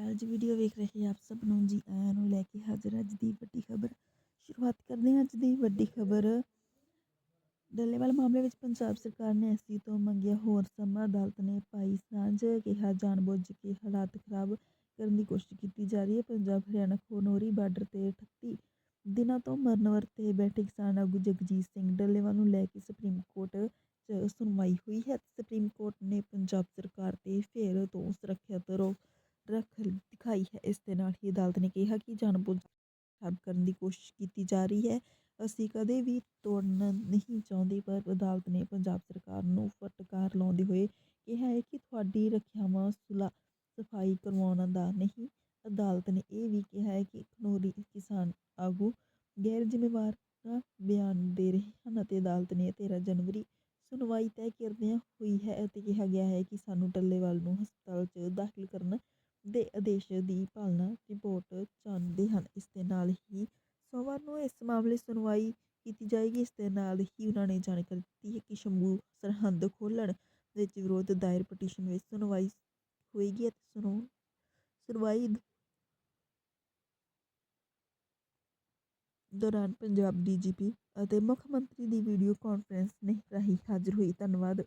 ਅਕਾਲ ਜੀ ਵੀਡੀਓ ਵੇਖ ਰਹੇ ਆਪ ਸਭ ਨੂੰ ਜੀ ਆਇਆਂ ਨੂੰ ਲੈ ਕੇ ਹਾਜ਼ਰ ਅੱਜ ਦੀ ਵੱਡੀ ਖਬਰ। ਸ਼ੁਰੂਆਤ ਕਰਦੇ ਹਾਂ ਅੱਜ ਦੀ ਵੱਡੀ ਖਬਰ। ਡੱਲੇਵਾਲ ਮਾਮਲੇ ਵਿੱਚ ਪੰਜਾਬ ਸਰਕਾਰ ਨੇ ਐਸਸੀ ਤੋਂ ਮੰਗਿਆ ਹੋਰ ਸਮਾਂ, ਅਦਾਲਤ ਨੇ ਪਾਈ ਸਾਂਝ, ਕਿਹਾ ਜਾਣਬੁੱਝ ਕੇ ਹਾਲਾਤ ਖਰਾਬ ਕਰਨ ਦੀ ਕੋਸ਼ਿਸ਼ ਕੀਤੀ ਜਾ ਰਹੀ ਹੈ। ਪੰਜਾਬ ਹਰਿਆਣਾ ਖਨੌਰੀ ਬਾਰਡਰ ਤੇ 38 ਦਿਨਾਂ ਤੋਂ ਮਰਨਵਰ 'ਤੇ ਬੈਠੇ ਕਿਸਾਨ ਆਗੂ ਜਗਜੀਤ ਸਿੰਘ ਡੱਲੇਵਾਲ ਨੂੰ ਲੈ ਕੇ ਸੁਪਰੀਮ ਕੋਰਟ 'ਚ ਸੁਣਵਾਈ ਹੋਈ ਹੈ। ਸੁਪਰੀਮ ਕੋਰਟ ਨੇ ਪੰਜਾਬ ਸਰਕਾਰ ਤੇ ਫੇਰ ਤੋਂ ਸੁਰੱਖਿਅਤ ਰੋਕ ਰੱਖ ਦਿਖਾਈ ਹੈ ਇਸ ਦੇ ਨਾਲ। ਹੀ ਅਦਾਲਤ ਨੇ ਕਿਹਾ ਕਿ ਜਾਣਬੁੱਝ ਖਰਾਬ ਕਰਨ ਦੀ ਕੋਸ਼ਿਸ਼ ਕੀਤੀ ਜਾ ਰਹੀ ਹੈ। ਅਸੀਂ ਕਦੇ ਵੀ ਤੋੜਨਾ ਨਹੀਂ ਚਾਹੁੰਦੇ, ਪਰ ਅਦਾਲਤ ਨੇ ਪੰਜਾਬ ਸਰਕਾਰ ਨੂੰ ਫਟਕਾਰ ਲਾਉਂਦੇ ਹੋਏ ਕਿਹਾ ਹੈ ਕਿ ਤੁਹਾਡੀ ਰੱਖਿਆਵਾਂ ਸੁਲਾ ਸਫ਼ਾਈ ਕਰਵਾਉਣ ਦਾ ਨਹੀਂ। ਅਦਾਲਤ ਨੇ ਇਹ ਵੀ ਕਿਹਾ ਹੈ ਕਿ ਖਨੌਰੀ ਕਿਸਾਨ ਆਗੂ ਗੈਰ ਜ਼ਿੰਮੇਵਾਰ ਬਿਆਨ ਦੇ ਰਹੇ ਹਨ ਅਤੇ ਅਦਾਲਤ ਨੇ 13 ਜਨਵਰੀ ਸੁਣਵਾਈ ਤੈਅ ਕਰਦਿਆਂ ਹੋਈ ਹੈ ਅਤੇ ਕਿਹਾ ਗਿਆ ਹੈ ਕਿ ਸਾਨੂੰ ਟੱਲੇਵਾਲ ਨੂੰ ਹਸਪਤਾਲ 'ਚ ਦਾਖਲ ਕਰਨ ਦੇ ਆਦੇਸ਼ ਦੀ ਪਾਲਣਾ ਰਿਪੋਰਟ ਚਾਹੁੰਦੇ ਹਨ। ਇਸ ਦੇ ਨਾਲ ਹੀ ਸੋਮਵਾਰ ਨੂੰ ਇਸ ਮਾਮਲੇ ਸੁਣਵਾਈ ਕੀਤੀ ਜਾਏਗੀ। ਇਸ ਦੇ ਨਾਲ ਹੀ ਉਹਨਾਂ ਨੇ ਜਾਣਕਾਰੀ ਦਿੱਤੀ ਹੈ ਕਿ ਸ਼ੰਭੂ ਸਰਹੰਦ ਖੋਲਣ ਵਿੱਚ ਵਿਰੋਧ ਦਾਇਰ ਪਟੀਸ਼ਨ ਵਿੱਚ ਸੁਣਵਾਈ ਹੋਏਗੀ ਅਤੇ ਸੁਣੋ, ਸੁਣਵਾਈ ਦੌਰਾਨ ਪੰਜਾਬ ਡੀਜੀਪੀ ਅਤੇ ਮੁੱਖ ਮੰਤਰੀ ਦੀ ਵੀਡੀਓ ਕਾਨਫਰੰਸ ਨੇ ਰਾਹੀਂ ਹਾਜ਼ਰ ਹੋਈ। ਧੰਨਵਾਦ।